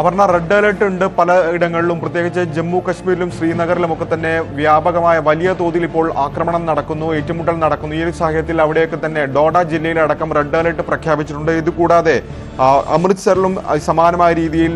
Aparna red alert ഉണ്ട് പല ഇടങ്ങളിലും. പ്രത്യേകിച്ച് ജമ്മു കശ്മീരിലും ശ്രീനഗറിലും ഒക്കെ തന്നെ വ്യാപകമായ വലിയ തോതിൽ ഇപ്പോൾ ആക്രമണം നടക്കുന്നു ഏറ്റുമുട്ടൽ നടക്കുന്നു. ഈ ഒരു സാഹചര്യത്തിൽ അവിടെയൊക്കെ തന്നെ ഡോഡ ജില്ലയിലടക്കം റെഡ് അലേർട്ട് പ്രഖ്യാപിച്ചിട്ടുണ്ട്. ഇതുകൂടാതെ അമൃത്സറിലും സമാനമായ രീതിയിൽ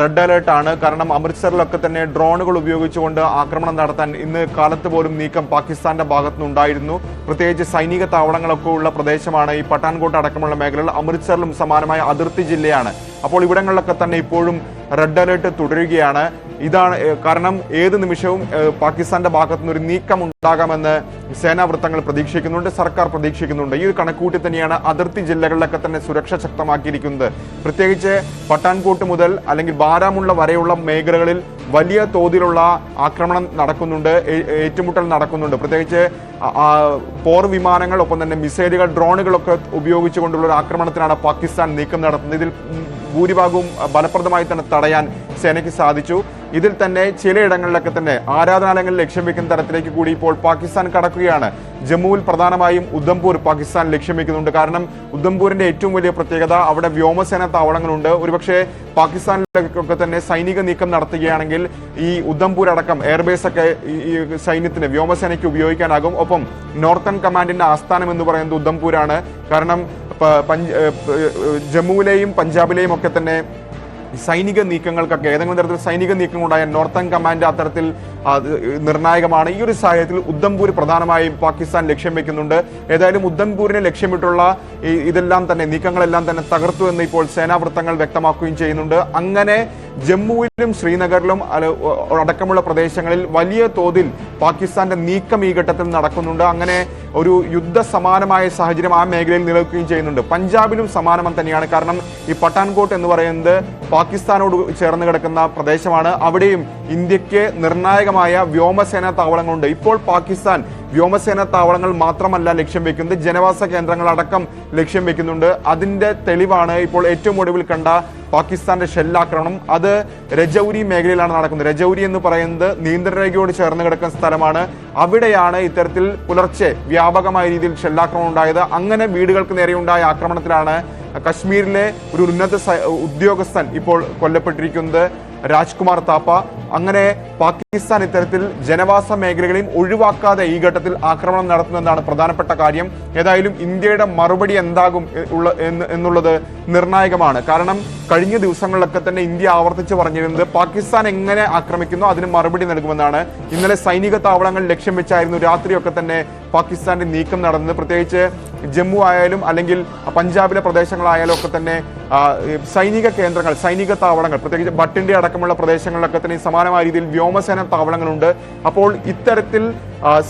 റെഡ് അലേർട്ട് ആണ്. കാരണം അമൃത്സറിലൊക്കെ തന്നെ ഡ്രോണുകൾ ഉപയോഗിച്ചുകൊണ്ട് ആക്രമണം നടത്താൻ ഇന്ന് കാലത്ത് പോലും നീക്കം പാകിസ്ഥാന്റെ ഭാഗത്തുനിന്നുണ്ടായിരുന്നു പ്രത്യേകിച്ച് സൈനിക താവളങ്ങളൊക്കെ ഉള്ള പ്രദേശമാണ് ഈ പട്ടാൻകോട്ട് അടക്കമുള്ള മേഖലകൾ. അമൃത്സറിലും സമാനമായ അതിർത്തി ജില്ലയാണ്. അപ്പോൾ ഇവിടങ്ങളിലൊക്കെ തന്നെ ഇപ്പോഴും റെഡ് അലേർട്ട് തുടരുകയാണ്. ഇതാണ് കാരണം ഏത് നിമിഷവും പാകിസ്ഥാന്റെ ഭാഗത്തുനിന്ന് ഒരു നീക്കം ഉണ്ടാകാമെന്ന് സേനാ വൃത്തങ്ങൾ പ്രതീക്ഷിക്കുന്നുണ്ട് സർക്കാർ പ്രതീക്ഷിക്കുന്നുണ്ട്. ഈ ഒരു കണക്കൂട്ടി തന്നെയാണ് അതിർത്തി ജില്ലകളിലൊക്കെ തന്നെ സുരക്ഷ ശക്തമാക്കിയിരിക്കുന്നത്. പ്രത്യേകിച്ച് പട്ടാൻകോട്ട് മുതൽ അല്ലെങ്കിൽ ബാരാമുള്ള വരെയുള്ള മേഖലകളിൽ വലിയ തോതിലുള്ള ആക്രമണം നടക്കുന്നുണ്ട് ഏറ്റുമുട്ടൽ നടക്കുന്നുണ്ട്. പ്രത്യേകിച്ച് പോർ വിമാനങ്ങൾ ഒപ്പം തന്നെ മിസൈലുകൾ ഡ്രോണുകളൊക്കെ ഉപയോഗിച്ചുകൊണ്ടുള്ള ഒരു ആക്രമണത്തിനാണ് പാകിസ്ഥാൻ നീക്കം നടത്തുന്നത്. ഇതിൽ ഭൂരിഭാഗവും ഫലപ്രദമായി തന്നെ തടയാൻ സേനയ്ക്ക് സാധിച്ചു. ഇതിൽ തന്നെ ചിലയിടങ്ങളിലൊക്കെ തന്നെ ആരാധനാലയങ്ങൾ ലക്ഷ്യം വെക്കുന്ന തരത്തിലേക്ക് കൂടി ഇപ്പോൾ പാകിസ്ഥാൻ കടക്കുകയാണ്. ജമ്മുവിൽ പ്രധാനമായും ഉദ്ധംപൂർ പാകിസ്ഥാൻ ലക്ഷ്യം വെക്കുന്നുണ്ട്. കാരണം ഉദ്ധംപൂരിന്റെ ഏറ്റവും വലിയ പ്രത്യേകത അവിടെ വ്യോമസേന താവളങ്ങളുണ്ട്. ഒരുപക്ഷെ പാകിസ്ഥാനിലൊക്കെ തന്നെ സൈനിക നീക്കം നടത്തുകയാണെങ്കിൽ ഈ ഉദ്ധംപൂർ അടക്കം എയർബേസ് ഒക്കെ ഈ സൈന്യത്തിന് വ്യോമസേനയ്ക്ക് ഉപയോഗിക്കാനാകും. ഒപ്പം നോർത്തേൺ കമാൻഡിന്റെ ആസ്ഥാനം എന്ന് പറയുന്നത് ഉദ്ധംപൂരാണ് കാരണം ജമ്മുവിലെയും പഞ്ചാബിലെയും ഒക്കെ തന്നെ സൈനിക നീക്കങ്ങൾക്കൊക്കെ ഏതെങ്കിലും തരത്തിൽ സൈനിക നീക്കം ഉണ്ടായ നോർത്തേൺ കമാൻഡ് അത്തരത്തിൽ അത് നിർണായകമാണ്. ഈ ഒരു സാഹചര്യത്തിൽ ഉദ്ധംപൂർ പ്രധാനമായും പാകിസ്ഥാൻ ലക്ഷ്യം വെക്കുന്നുണ്ട്. ഏതായാലും ഉദ്ധംപൂരിനെ ലക്ഷ്യമിട്ടുള്ള ഇതെല്ലാം തന്നെ നീക്കങ്ങളെല്ലാം തന്നെ തകർത്തു എന്ന് ഇപ്പോൾ സേനാവൃത്തങ്ങൾ വ്യക്തമാക്കുകയും ചെയ്യുന്നുണ്ട്. അങ്ങനെ ജമ്മുവിലും ശ്രീനഗറിലും അടക്കമുള്ള പ്രദേശങ്ങളിൽ വലിയ തോതിൽ പാകിസ്ഥാന്റെ നീക്കം ഈ ഘട്ടത്തിൽ നടക്കുന്നുണ്ട്. അങ്ങനെ ഒരു യുദ്ധ സമാനമായ സാഹചര്യം ആ മേഖലയിൽ നിലനിൽക്കുകയും ചെയ്യുന്നുണ്ട്. പഞ്ചാബിലും സമാനം തന്നെയാണ്. കാരണം ഈ പട്ടാൻകോട്ട് എന്ന് പറയുന്നത് പാകിസ്ഥാനോട് ചേർന്ന് കിടക്കുന്ന പ്രദേശമാണ്. അവിടെയും ഇന്ത്യയ്ക്ക് നിർണായകമായ വ്യോമസേനാ താവളങ്ങളുണ്ട്. ഇപ്പോൾ പാകിസ്ഥാൻ വ്യോമസേന താവളങ്ങൾ മാത്രമല്ല ലക്ഷ്യം വെക്കുന്നത്. ജനവാസ കേന്ദ്രങ്ങൾ അടക്കം ലക്ഷ്യം വെക്കുന്നുണ്ട്. അതിന്റെ തെളിവാണ് ഇപ്പോൾ ഏറ്റവും ഒടുവിൽ കണ്ട പാകിസ്ഥാന്റെ ഷെല്ലാക്രമണം. അത് രജൌരി മേഖലയിലാണ് നടക്കുന്നത്. രജൌരി എന്ന് പറയുന്നത് നിയന്ത്രണരേഖയോട് ചേർന്ന് കിടക്കുന്ന സ്ഥലമാണ്. അവിടെയാണ് ഇത്തരത്തിൽ പുലർച്ചെ വ്യാപകമായ രീതിയിൽ ഷെല്ലാക്രമണം ഉണ്ടായത്. അങ്ങനെ വീടുകൾക്ക് നേരെയുണ്ടായ ആക്രമണത്തിലാണ് കശ്മീരിലെ ഒരു ഉന്നത ഉദ്യോഗസ്ഥൻ ഇപ്പോൾ കൊല്ലപ്പെട്ടിരിക്കുന്നത്. രാജ്കുമാർ താപ്പ. അങ്ങനെ പാകിസ്ഥാൻ ഇത്തരത്തിൽ ജനവാസ മേഖലകളെയും ഒഴിവാക്കാതെ ഈ ഘട്ടത്തിൽ ആക്രമണം നടത്തുന്നതാണ് പ്രധാനപ്പെട്ട കാര്യം. ഏതായാലും ഇന്ത്യയുടെ മറുപടി എന്താകും ഉള്ള എന്നുള്ളത് നിർണായകമാണ്. കാരണം കഴിഞ്ഞ ദിവസങ്ങളിലൊക്കെ തന്നെ ഇന്ത്യ ആവർത്തിച്ച് പറഞ്ഞിരുന്നത് പാകിസ്ഥാൻ എങ്ങനെ ആക്രമിക്കുന്നു അതിന് മറുപടി നൽകുമെന്നാണ്. ഇന്നലെ സൈനിക താവളങ്ങൾ ലക്ഷ്യം വെച്ചായിരുന്നു രാത്രിയൊക്കെ തന്നെ പാകിസ്ഥാന്റെ നീക്കം നടന്നത്. പ്രത്യേകിച്ച് ജമ്മു ആയാലും അല്ലെങ്കിൽ പഞ്ചാബിലെ പ്രദേശങ്ങളായാലും ഒക്കെ തന്നെ സൈനിക കേന്ദ്രങ്ങൾ സൈനിക താവളങ്ങൾ പ്രത്യേകിച്ച് ഭട്ടിന്റെ അടക്കമുള്ള പ്രദേശങ്ങളിലൊക്കെ തന്നെ സമാനമായ രീതിയിൽ വ്യോമസേന താവളങ്ങളുണ്ട്. അപ്പോൾ ഇത്തരത്തിൽ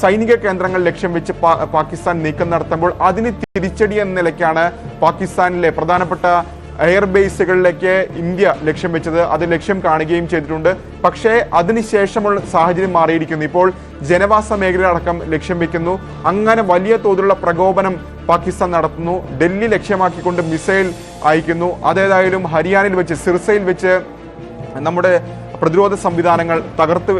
സൈനിക കേന്ദ്രങ്ങൾ ലക്ഷ്യം വെച്ച് പാകിസ്ഥാൻ നീക്കം നടത്തുമ്പോൾ അതിന് തിരിച്ചടി എന്ന നിലയ്ക്കാണ് പാകിസ്ഥാനിലെ പ്രധാനപ്പെട്ട എയർബേസുകളിലേക്ക് ഇന്ത്യ ലക്ഷ്യം വെച്ചത് അത് ലക്ഷ്യം കാണുകയും ചെയ്തിട്ടുണ്ട്. പക്ഷേ അതിനുശേഷമുള്ള സാഹചര്യം മാറിയിരിക്കുന്നു. ഇപ്പോൾ ജനവാസ മേഖലയടക്കം ലക്ഷ്യം വെക്കുന്നു. അങ്ങനെ വലിയ തോതിലുള്ള പ്രകോപനം പാകിസ്ഥാൻ നടത്തുന്നു. ഡൽഹി ലക്ഷ്യമാക്കിക്കൊണ്ട് മിസൈൽ അയക്കുന്നു. അതേതായാലും ഹരിയാനയിൽ വെച്ച് സിർസയിൽ വെച്ച് നമ്മുടെ പ്രതിരോധ സംവിധാനങ്ങൾ തകർത്ത്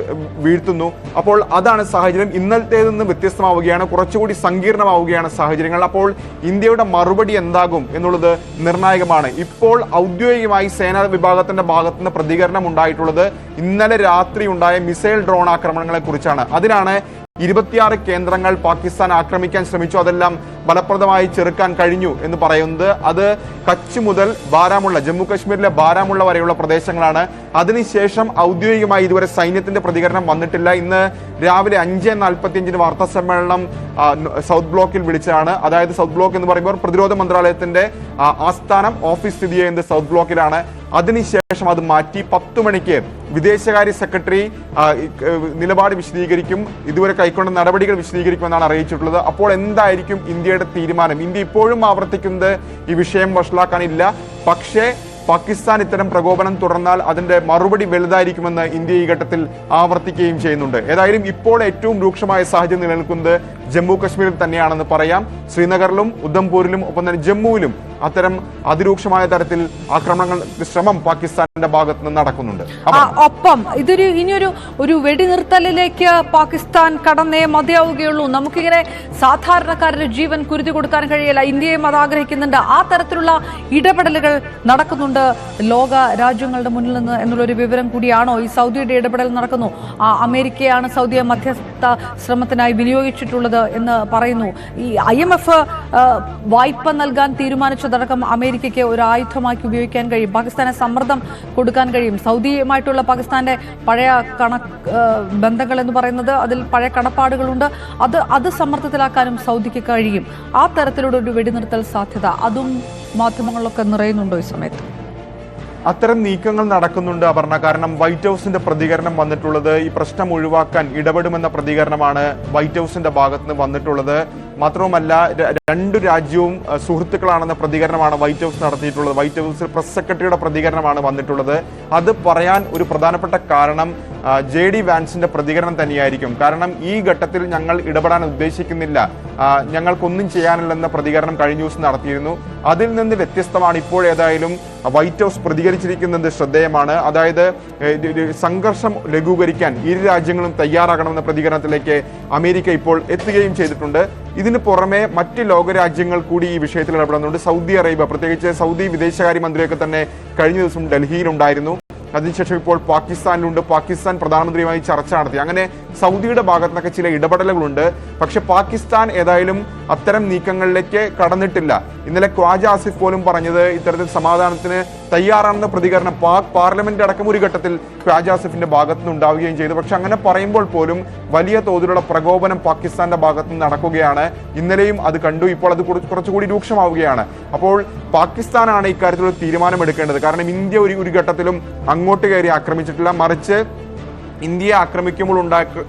വീഴ്ത്തുന്നു. അപ്പോൾ അതാണ് സാഹചര്യം. ഇന്നലത്തേതിൽ നിന്ന് വ്യത്യസ്തമാവുകയാണ്. കുറച്ചുകൂടി സങ്കീർണമാവുകയാണ് സാഹചര്യങ്ങൾ. അപ്പോൾ ഇന്ത്യയുടെ മറുപടി എന്താകും എന്നുള്ളത് നിർണായകമാണ്. ഇപ്പോൾ ഔദ്യോഗികമായി സേനാ വിഭാഗത്തിന്റെ ഭാഗത്തുനിന്ന് പ്രതികരണം ഉണ്ടായിട്ടുള്ളത് ഇന്നലെ രാത്രി ഉണ്ടായ മിസൈൽ ഡ്രോൺ ആക്രമണങ്ങളെ കുറിച്ചാണ്. അതിനാണ് ഇരുപത്തിയാറ് കേന്ദ്രങ്ങൾ പാകിസ്ഥാൻ ആക്രമിക്കാൻ ശ്രമിച്ചു. അതെല്ലാം ഫലപ്രദമായി ചെറുക്കാൻ കഴിഞ്ഞു എന്ന് പറയുന്നത്. അത് കച്ച് മുതൽ ബാരാമുള്ള ജമ്മു കാശ്മീരിലെ ബാരാമുള്ള വരെയുള്ള പ്രദേശങ്ങളാണ്. അതിനുശേഷം ഔദ്യോഗികമായി ഇതുവരെ സൈന്യത്തിന്റെ പ്രതികരണം വന്നിട്ടില്ല. ഇന്ന് രാവിലെ അഞ്ച് നാൽപ്പത്തി അഞ്ചിന് വാർത്താ സമ്മേളനം സൗത്ത് ബ്ലോക്കിൽ വിളിച്ചതാണ് അതായത് സൗത്ത് ബ്ലോക്ക് എന്ന് പറയുമ്പോൾ പ്രതിരോധ മന്ത്രാലയത്തിന്റെ ആസ്ഥാനം ഓഫീസ് സ്ഥിതി ചെയ്യുന്നത് സൗത്ത് ബ്ലോക്കിലാണ്. അതിനുശേഷം അത് മാറ്റി പത്ത് മണിക്ക് വിദേശകാര്യ സെക്രട്ടറി നിലപാട് വിശദീകരിക്കും. ഇതുവരെ കൈക്കൊണ്ട നടപടികൾ വിശദീകരിക്കുമെന്നാണ് അറിയിച്ചിട്ടുള്ളത്. അപ്പോൾ എന്തായിരിക്കും ഇന്ത്യയുടെ തീരുമാനം? ഇന്ത്യ ഇപ്പോഴും ആവർത്തിക്കുന്നത് ഈ വിഷയം വഷളാക്കാനില്ല. പക്ഷേ പാകിസ്ഥാൻ ഇത്തരം പ്രകോപനം തുടർന്നാൽ അതിന്റെ മറുപടി വലുതായിരിക്കുമെന്ന് ഇന്ത്യ ഈ ഘട്ടത്തിൽ ആവർത്തിക്കുകയും ചെയ്യുന്നുണ്ട്. ഏതായാലും ഇപ്പോൾ ഏറ്റവും രൂക്ഷമായ സാഹചര്യം നിലനിൽക്കുന്നത് ജമ്മു കശ്മീരിൽ തന്നെയാണെന്ന് പറയാം. ശ്രീനഗറിലും ഉദ്ധംപൂരിലും ഒപ്പം തന്നെ ജമ്മുവിലും അത്തരം അതിരൂക്ഷമായ തരത്തിൽ ആക്രമണങ്ങൾ ശ്രമം പാകിസ്ഥാന്റെ ഭാഗത്ത് നിന്ന് നടക്കുന്നുണ്ട്. ഒപ്പം ഇതൊരു ഇനിയൊരു ഒരു വെടിനിർത്തലിലേക്ക് പാകിസ്ഥാൻ കടന്നേ മതിയാവുകയുള്ളൂ. നമുക്കിങ്ങനെ സാധാരണക്കാരുടെ ജീവൻ കുരുതി കൊടുക്കാൻ കഴിയില്ല. ഇന്ത്യയും അത് ആഗ്രഹിക്കുന്നുണ്ട്. ആ തരത്തിലുള്ള ഇടപെടലുകൾ നടക്കുന്നുണ്ട് ലോക രാജ്യങ്ങളുടെ മുന്നിൽ നിന്ന് എന്നുള്ളൊരു വിവരം കൂടിയാണോ? ഈ സൗദിയുടെ ഇടപെടൽ നടക്കുന്നു. ആ, അമേരിക്കയാണ് സൗദിയെ മധ്യസ്ഥ ശ്രമത്തിനായി വിനിയോഗിച്ചിട്ടുള്ളത് എന്ന് പറയുന്നു. ഈ ഐ എം എഫ് വായ്പ നൽകാൻ തീരുമാനിച്ചതടക്കം അമേരിക്കയ്ക്ക് ഒരു ആയുധമാക്കി ഉപയോഗിക്കാൻ കഴിയും. പാകിസ്ഥാനെ സമ്മർദ്ദം കൊടുക്കാൻ കഴിയും. സൗദിയുമായിട്ടുള്ള പാകിസ്ഥാന്റെ പഴയ കണ ബന്ധങ്ങൾ എന്ന് പറയുന്നത് അതിൽ പഴയ കടപ്പാടുകളുണ്ട്. അത് അത് സമ്മർദ്ദത്തിലാക്കാനും സൗദിക്ക് കഴിയും. ആ തരത്തിലുള്ള ഒരു വെടിനിർത്തൽ സാധ്യത. അതും മാധ്യമങ്ങളിലൊക്കെ നിറയുന്നുണ്ടോ ഈ സമയത്ത്. അത്തരം നീക്കങ്ങൾ നടക്കുന്നുണ്ട് അപർണ. കാരണം വൈറ്റ് ഹൗസിന്റെ പ്രതികരണം വന്നിട്ടുള്ളത് ഈ പ്രശ്നം ഒഴിവാക്കാൻ ഇടപെടുമെന്ന പ്രതികരണമാണ് വൈറ്റ് ഹൗസിന്റെ ഭാഗത്ത് നിന്ന് വന്നിട്ടുള്ളത്. മാത്രവുമല്ല രണ്ടു രാജ്യവും സുഹൃത്തുക്കളാണെന്ന പ്രതികരണമാണ് വൈറ്റ് ഹൗസ് നടത്തിയിട്ടുള്ളത്. വൈറ്റ് ഹൗസിൽ പ്രസ് സെക്രട്ടറിയുടെ പ്രതികരണമാണ് വന്നിട്ടുള്ളത്. അത് പറയാൻ ഒരു പ്രധാനപ്പെട്ട കാരണം ജെ ഡി വാൻസിന്റെ പ്രതികരണം തന്നെയായിരിക്കും. കാരണം ഈ ഘട്ടത്തിൽ ഞങ്ങൾ ഇടപെടാൻ ഉദ്ദേശിക്കുന്നില്ല. ഞങ്ങൾക്കൊന്നും ചെയ്യാനില്ലെന്ന പ്രതികരണം കഴിഞ്ഞ ദിവസം നടത്തിയിരുന്നു. അതിൽ നിന്ന് വ്യത്യസ്തമാണ് ഇപ്പോഴേതായാലും വൈറ്റ് ഹൗസ് പ്രതികരിച്ചിരിക്കുന്നത് ശ്രദ്ധേയമാണ്. അതായത് സംഘർഷം ലഘൂകരിക്കാൻ ഇരു രാജ്യങ്ങളും തയ്യാറാകണമെന്ന പ്രതികരണത്തിലേക്ക് അമേരിക്ക ഇപ്പോൾ എത്തുകയും ചെയ്തിട്ടുണ്ട്. ഇതിന് പുറമെ മറ്റ് ലോകരാജ്യങ്ങൾ കൂടി ഈ വിഷയത്തിൽ ഇടപെടുന്നുണ്ട്. സൗദി അറേബ്യ പ്രത്യേകിച്ച് സൗദി വിദേശകാര്യമന്ത്രിയൊക്കെ തന്നെ കഴിഞ്ഞ ദിവസം ഡൽഹിയിലുണ്ടായിരുന്നു. അതിനുശേഷം ഇപ്പോൾ പാകിസ്ഥാനിലുണ്ട്. പാകിസ്ഥാൻ പ്രധാനമന്ത്രിയുമായി ചർച്ച നടത്തി. അങ്ങനെ സൗദിയുടെ ഭാഗത്ത് നിന്നൊക്കെ ചില ഇടപെടലുകളുണ്ട്. പക്ഷെ പാകിസ്ഥാൻ ഏതായാലും അത്തരം നീക്കങ്ങളിലേക്ക് കടന്നിട്ടില്ല. ഇന്നലെ ഖ്വാജ ആസിഫ് പോലും പറഞ്ഞത് ഇത്തരത്തിൽ സമാധാനത്തിന് തയ്യാറാണെന്ന പ്രതികരണം പാക് പാർലമെന്റ് അടക്കം ഒരു ഘട്ടത്തിൽ ഖ്വാജ ഭാഗത്തുനിന്ന് നിന്ന് ഉണ്ടാവുകയും ചെയ്തു. പക്ഷെ അങ്ങനെ പറയുമ്പോൾ പോലും വലിയ തോതിലുള്ള പ്രകോപനം പാകിസ്ഥാന്റെ ഭാഗത്ത് നിന്ന് നടക്കുകയാണ്. ഇന്നലെയും അത് കണ്ടു ഇപ്പോൾ അത് കുറച്ചുകൂടി രൂക്ഷമാവുകയാണ്. അപ്പോൾ പാകിസ്ഥാനാണ് ഇക്കാര്യത്തിൽ ഒരു തീരുമാനമെടുക്കേണ്ടത്. കാരണം ഇന്ത്യ ഒരു ഒരു ഘട്ടത്തിലും അങ്ങോട്ട് കയറി ആക്രമിച്ചിട്ടില്ല. മറിച്ച് ഇന്ത്യയെ ആക്രമിക്കുമ്പോൾ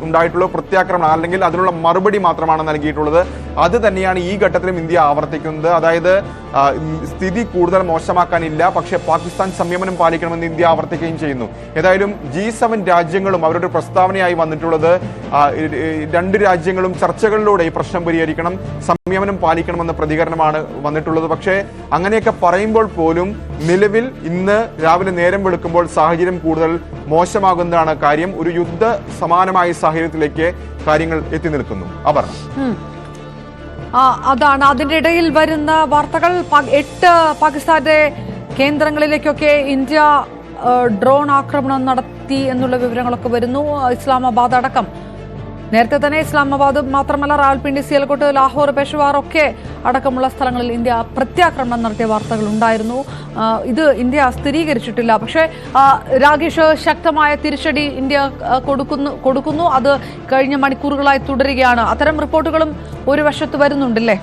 ഉണ്ടായിട്ടുള്ള പ്രത്യാക്രമണം അല്ലെങ്കിൽ അതിനുള്ള മറുപടി മാത്രമാണ് നൽകിയിട്ടുള്ളത്. അത് തന്നെയാണ് ഈ ഘട്ടത്തിലും ഇന്ത്യ ആവർത്തിക്കുന്നത്. അതായത് സ്ഥിതി കൂടുതൽ മോശമാക്കാനില്ല. പക്ഷേ പാകിസ്ഥാൻ സംയമനം പാലിക്കണമെന്ന് ഇന്ത്യ ആവർത്തിക്കുകയും ചെയ്യുന്നു. ഏതായാലും ജി സെവൻ രാജ്യങ്ങളും അവരുടെ പ്രസ്താവനയായി വന്നിട്ടുള്ളത് രണ്ട് രാജ്യങ്ങളും ചർച്ചകളിലൂടെ ഈ പ്രശ്നം പരിഹരിക്കണം സംയമനം പാലിക്കണമെന്ന പ്രതികരണമാണ് വന്നിട്ടുള്ളത്. പക്ഷേ അങ്ങനെയൊക്കെ പറയുമ്പോൾ പോലും നിലവിൽ ഇന്ന് രാവിലെ നേരം വെളുക്കുമ്പോൾ സാഹചര്യം കൂടുതൽ മോശമാകുന്നതാണ് കാര്യം. ഒരു യുദ്ധ സമാനമായ സാഹചര്യത്തിലേക്ക് കാര്യങ്ങൾ എത്തി നിൽക്കുന്നു. അവർ അതാണ്. അതിന്റെ ഇടയിൽ വരുന്ന വാർത്തകൾ. എട്ട് പാകിസ്ഥാന്റെ കേന്ദ്രങ്ങളിലേക്കൊക്കെ ഇന്ത്യ ഡ്രോൺ ആക്രമണം നടത്തി എന്നുള്ള വിവരങ്ങളൊക്കെ വരുന്നു. ഇസ്ലാമാബാദ് അടക്കം. നേരത്തെ തന്നെ ഇസ്ലാമാബാദും മാത്രമല്ല റാവൽപിണ്ടി സിയൽകോട്ട് ലാഹോർ പെഷവാർ ഒക്കെ അടക്കമുള്ള സ്ഥലങ്ങളിൽ ഇന്ത്യ പ്രത്യാക്രമണം നടത്തിയ വാർത്തകൾ ഉണ്ടായിരുന്നു. ഇത് ഇന്ത്യ സ്ഥിരീകരിച്ചിട്ടില്ല. പക്ഷേ രാകേഷ് ശക്തമായ തിരിച്ചടി ഇന്ത്യ കൊടുക്കുന്നു കൊടുക്കുന്നു. അത് കഴിഞ്ഞ മണിക്കൂറുകളായി തുടരുകയാണ്. അത്തരം റിപ്പോർട്ടുകളും ഒരു വശത്ത് വരുന്നുണ്ടല്ലേ?